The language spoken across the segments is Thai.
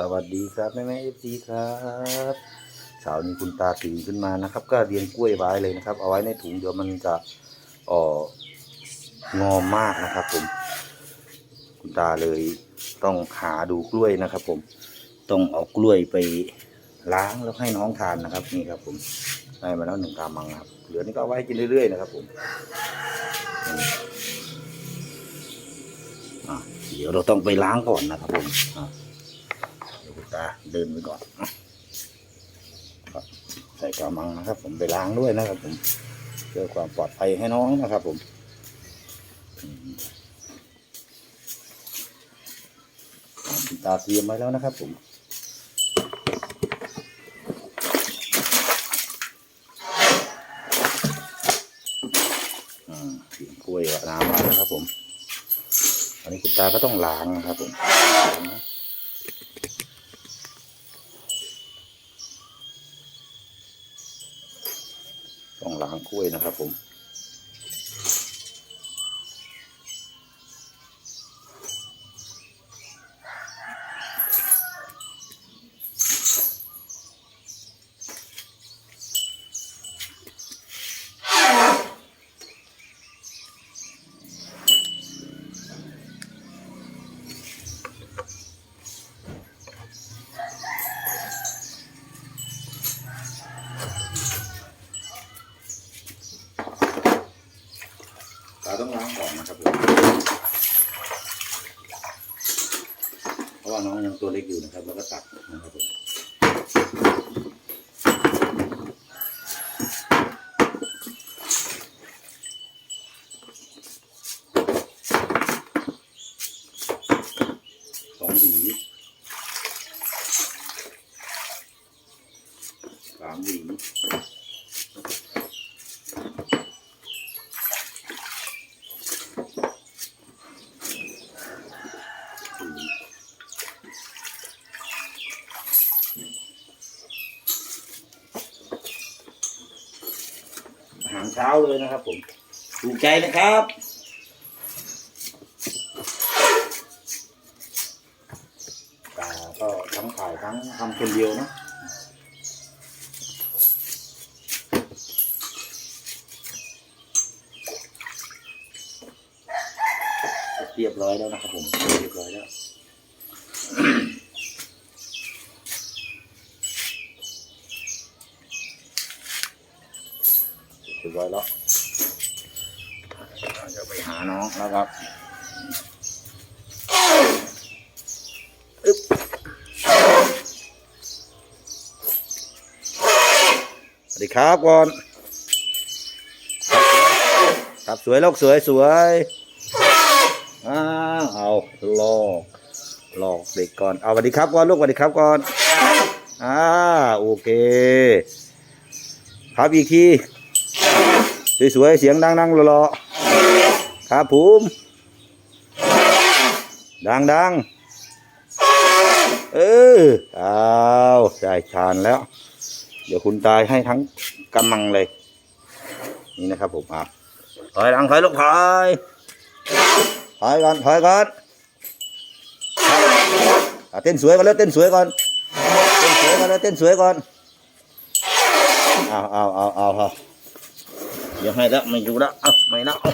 สวัสดีครับแม่แม่เอฟซีครับเช้านี้คุณตาตื่นขึ้นมานะครับ ก็เรียงกล้วยไว้เลยนะครับ เอาไว้ในถุงเดี๋ยวมันจะอ่องอมากนะครับผม คุณตาเลยต้องหาดูกล้วยนะครับ ผมต้องเอากล้วยไปล้างแล้วให้น้องทานนะครับ นี่ครับ ผมได้มาแล้วหนึ่งกามังครับ เหลือนี่ก็เอาไว้กินเรื่อยๆนะครับ ผมเดี๋ยวเราต้องไปล้างก่อนนะครับผมอะเดี๋ยวคุณ ตาเดินไปก่อนครับใส่กระมังนะครับ ผมไปล้างด้วยนะครับ ผมเพื่อความปลอดภัยให้น้องนะครับ ผมอืมคุณตาเตรียมไว้แล้วนะครับผมเตรียมกล้วยกับน้ำไว้นะครับผม อันนี้คุณตาก็ต้องล้างนะครับผมล้างนะ ต้องล้างกล้วยนะครับผม ตาต้องล้างก่อนนะครับผมเพราะว่า น้องยังตัวเล็กอยู่นะครับ แล้วก็ตัดนะครับผมสองหวีสามหวี อาหาร เช้าเลยนะครับ ผมถูกใจนะครับตาก็ทั้งถ่ายทั้งทำคนเดียวเนะเรียบร้อยแล้วนะครับผม เรียบร้อยแล้ว เรียบร้อยแล้วเราจะไปหาน้องแล้วครับอึ๊บสวัสดีครับก่อนครับสวยลูกสวยสวยอ้าวเอาหลอกหลอกเด็กก่อน เอาสวัสดีครับก่อนลูกสวัสดีครับก่อน อ่า โอเค ครับอีกที สวยๆเสียงดังๆรอๆครับผมดังๆ เออเอาได้ชานแล้ว เดี๋ยวคุณตายให้ทั้งกำมังเลย นี่นะครับผมอะถอยหลังถอยลูกถอยถอยก่อนถอยก่อนอะเต้นสวยก่อนแล้วเต้นสวยก่อนเต้นสวยก่อนแล้วเต้นสวยก่อนเอาเอาเอาเอาเอา ดี๋ยวให้แล้วไม่อยู่แล้วเอาไม่นะเอา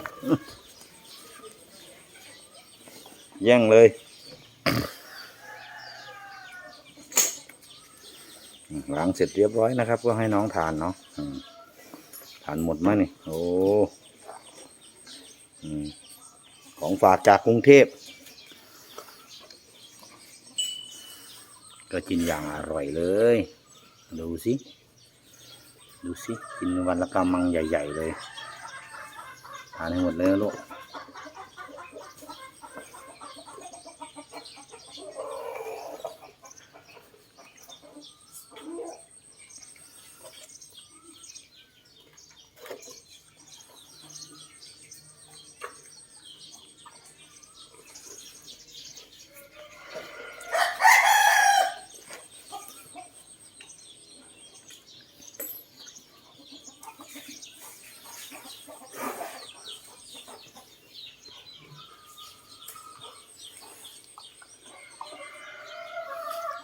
แย่งเลยล้างเสร็จเรียบร้อยนะครับ ก็ให้น้องทานเนาะทานหมดไหมนี่โอ้ของฝากจากกรุงเทพ ก็กินอย่างอร่อยเลย ดูสิ ดูสิกินวันละกำมังใหญ่ ๆ เลยทานให้หมดเลยนะลูก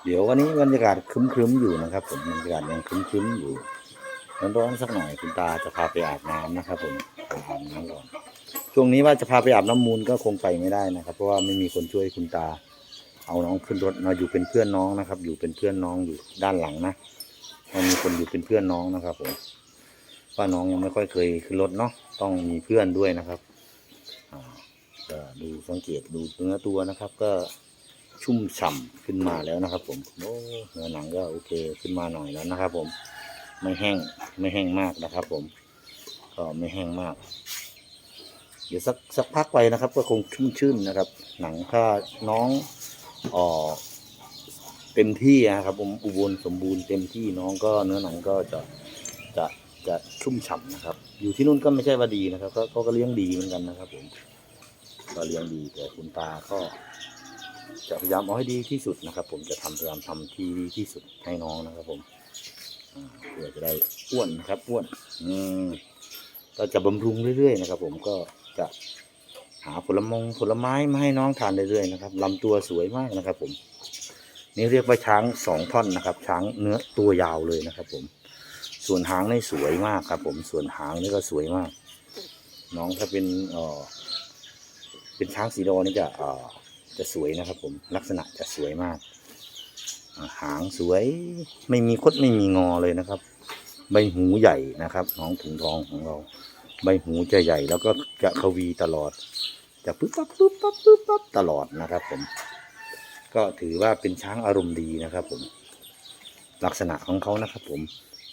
เดี๋ยววันนี้บรรยากาศครึ้มๆอยู่นะครับ ผมบรรยากาศยังครึ้มๆอยู่ร้อนๆสักหน่อยคุณตาจะพาไปอาบน้ำนะครับ ผมไปอาบน้ำก่อนช่วงนี้ว่าจะพาไปอาบน้ำมูลก็คงไปไม่ได้นะครับ เพราะว่าไม่มีคนช่วยคุณตา เอาน้องขึ้นรถมาอยู่เป็นเพื่อนน้องนะครับ อยู่เป็นเพื่อนน้องอยู่ด้านหลังนะมันมีคนอยู่เป็นเพื่อนน้องนะครับ ผมว่าน้องยังไม่ค่อยเคยขึ้นรถเนาะต้องมีเพื่อนด้วยนะครับดูสังเกตดูเนื้อตัวนะครับ ก็ ชุ่มฉ่ำขึ้นมาแล้วนะครับ ผมโอ้เนื้อหนังก็โอเคขึ้นมาหน่อยแล้วนะครับ ผมไม่แห้งไม่แห้งมากนะครับ ผม ก็ไม่แห้งมาก เดี๋ยวสักสักพักไปนะครับ ก็คงชุ่มชื่นนะครับ หนังถ้าน้องเออเต็มที่นะครับ ผมอุบลสมบูรณ์เต็มที่น้องก็เนื้อหนังก็จะจะจะชุ่มฉ่ำนะครับ อยู่ที่นู่นก็ไม่ใช่ว่าดีนะครับ ก็ก็เลี้ยงดีเหมือนกันนะครับ ผม ก็เลี้ยงดีแต่คุณตาก็ จะพยายามเอาให้ดีที่สุดนะครับ ผมจะทำพยายามทำที่ดีที่สุดให้น้องนะครับ ผมเพื่อจะได้อ้วนนะครับอ้วนอืมก็จะบำรุงเรื่อยๆนะครับ ผมก็จะหาผลมงผลไม้มาให้น้องทานเรื่อยๆนะครับลำตัวสวยมากนะครับ ผม นี่เรียกว่าช้างสองท่อนนะครับ ช้างเนื้อตัวยาวเลยนะครับ ผม ส่วนหางนี่สวยมากครับ ผมส่วนหางนี่ก็สวยมาก น้องถ้าเป็นเออเป็นช้างสีดอนี่จะเออ จะสวยนะครับผมลักษณะจะสวยมาก หางสวยไม่มีคดไม่มีงอเลยนะครับ ใบหูใหญ่นะครับน้องถุงทองของเรา ใบหูจะใหญ่แล้วก็จะขวีตลอด จะปึ๊บปั๊บปึ๊บปั๊บปึ๊บปั๊บตลอดนะครับผม ก็ถือว่าเป็นช้างอารมณ์ดีนะครับผม ลักษณะของเขานะครับผม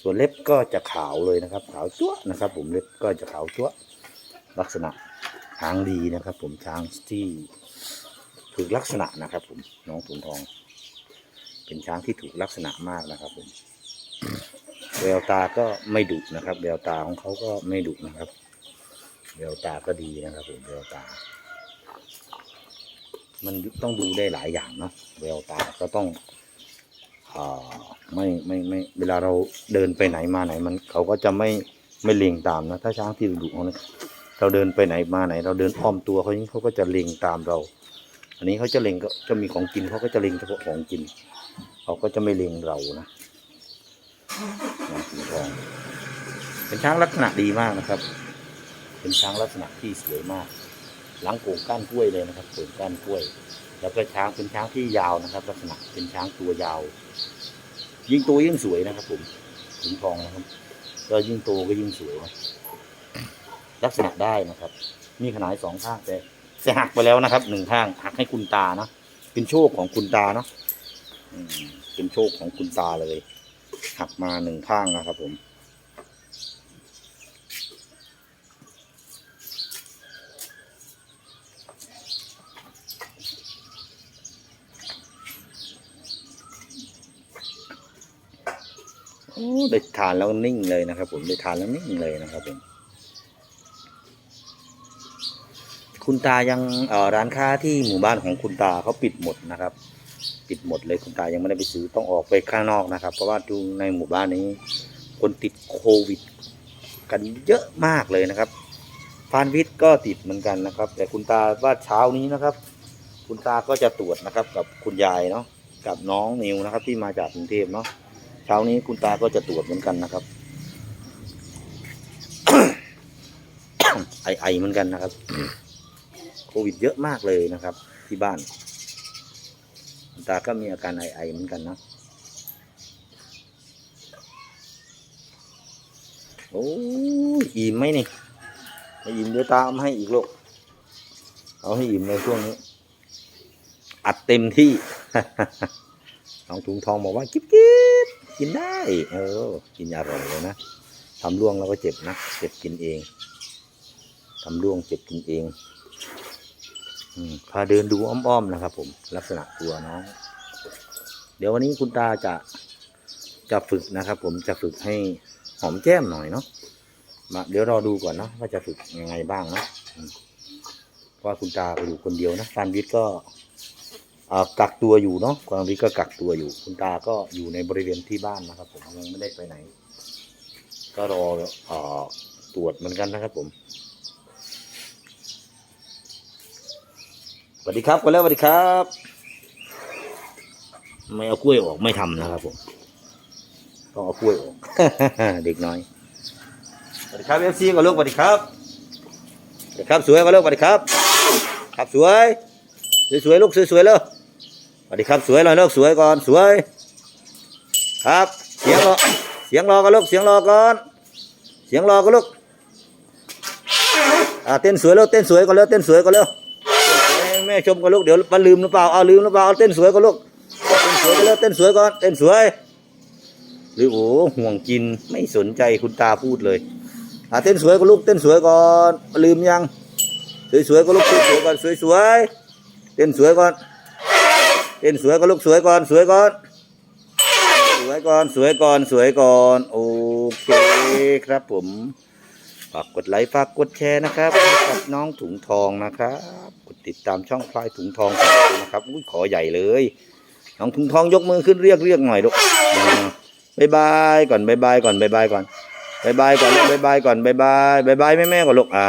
ส่วนเล็บก็จะขาวเลยนะครับ ขาวจั๊วนะครับ ผมเล็บก็จะขาวจั๊วลักษณะหางดีนะครับ ผมช้างที่ ถูกลักษณะนะครับ ผมน้องถุงทอง เป็นช้างที่ถูกลักษณะมากนะครับ ผมแววตาก็ไม่ดุนะครับแววตาของเขาก็ไม่ดุนะครับแววตาก็ดีนะครับผมแววตา มันต้องดูได้หลายอย่างเนาะแววตาก็ต้องอไม่ไม่ไม่เวลาเราเดินไปไหนมาไหน มันเขาก็จะไม่ไม่เล็งตามนะ ถ้าช้างที่ดุเขาเนี่ยเราเดินไปไหนมาไหน เราเดินอ้อมตัวเขาอย่างนี้เขาก็จะเล็งตามเรา อันนี้เขาจะเล็งก็จะมีของกินเขาก็จะเล็งเฉพาะของกินเขาก็จะไม่เล็งเรานะน้องสีทองเป็นช้างลักษณะดีมากนะครับ เป็นช้างลักษณะที่สวยมาก หลังโก่งก้านกล้วยเลยนะครับโก่งก้านกล้วย แล้วก็ช้างเป็นช้างที่ยาวนะครับ ลักษณะเป็นช้างตัวยาว ยิ่งโตยิ่งสวยนะครับ ผมสีทองนะครับ ก็ยิ่งโตก็ยิ่งสวยนะลักษณะได้นะครับ มีขนาดสองข้างแต่ แต่หักไปแล้วนะครับหนึ่งข้างหักให้คุณตาเนาะเป็นโชคของคุณตาเนาะเป็นโชคของคุณตาเลย หักมาหนึ่งข้างนะครับ ผมโอ้ได้ทานแล้วนิ่งเลยนะครับ ผมได้ทานแล้วนิ่งเลยนะครับผม คุณตายังร้านค้าที่หมู่บ้านของคุณตาเขาปิดหมดนะครับ ปิดหมดเลยคุณตายังไม่ได้ไปซื้อต้องออกไปข้างนอกนะครับ เพราะว่าดูในหมู่บ้านนี้ คนติดโควิด กันเยอะมากเลยนะครับฟานวิทย์ก็ติดเหมือนกันนะครับ แต่คุณตาว่าเช้านี้นะครับ คุณตาก็จะตรวจนะครับกับคุณยายเนาะกับน้องนิวนะครับ ที่มาจากกรุงเทพเนาะเช้านี้คุณตาก็จะตรวจเหมือนกันนะครับไอไอเหมือนกันนะครับ โควิดเยอะมากเลยนะครับ ที่บ้าน ตาก็มีอาการไอไอเหมือนกันนะโอ้ยอิ่มไหมนี่ไม่อิ่มเดี๋ยวตาเอามาให้อีกลูกเอาให้อิ่มในช่วงนี้ อัดเต็มที่น้องถุงทองบอกว่ากิ๊บกิ๊บกินได้ เออ กินอร่อยเลยนะทำร่วงแล้วก็เจ็บนะ เจ็บกินเองทำร่วงเจ็บกินเอง พาเดินดูอ้อมๆนะครับ ผม ลักษณะตัวน้อง เดี๋ยววันนี้คุณตาจะจะฝึกนะครับ ผมจะฝึกให้หอมแก้มหน่อยเนาะมาเดี๋ยวรอดูก่อนเนาะว่าจะฝึกยังไงบ้างเนาะเพราะว่าคุณตาก็อยู่คนเดียวนะฟานวิทย์ก็กักตัวอยู่เนาะฟานวิทย์ก็กักตัวอยู่ คุณตาก็อยู่ในบริเวณที่บ้านนะครับ ผมยังไม่ได้ไปไหน ก็รออตรวจเหมือนกันนะครับ ผม สวัสดีครับกันแล้วสวัสดีครับ ไม่เอากล้วยออกไม่ทำนะครับผมต้องเอากล้วยออกเด็กน้อยสวัสดีครับเอฟซีก็ลูกสวัสดีครับสวัสดีครับสวยก็ลูกสวัสดีครับ ครับสวย สวยๆลูกสวยๆเลยสวัสดีครับสวยเลยลูกสวยก่อนสวย ครับเสียงรอเสียงรอก็ลูกเสียงรอก่อนเสียงรอก็ลูกอ่าเต้นสวยแล้วเต้นสวยก็แล้วเต้นสวยก็แล้ว แม่ชมก็ลูกเดี๋ยวมันลืมหรือเปล่าเอาลืมหรือเปล่าเอาเต้นสวยก็ลูกเต้นสวยก็แล้วเต้นสวยก่อนเต้นสวย หรือโอ้ห่วงกินไม่สนใจคุณตาพูดเลยอาเต้นสวยก็ลูกเต้นสวยก่อนลืมยัง สวยๆก็ลูกสวยๆก่อนสวยๆเต้นสวยก่อนเต้นสวยก็ลูกสวยก่อนสวยก่อนสวยก่อนสวยก่อนสวยก่อนโอเคครับผม ฝากกดไลค์ฝากกดแชร์นะครับกับน้องถุงทองนะครับกดติดตามช่องพลายถุงทองของเรานะครับอุ้ยขอใหญ่เลย น้องถุงทองยกมือขึ้นเรียกเรียกหน่อยลูกบายบายก่อนบายบายก่อนบายบายก่อนบายบายก่อนบายบายก่อนบายบายบายบายแม่แม่ก่อนลูกอ่า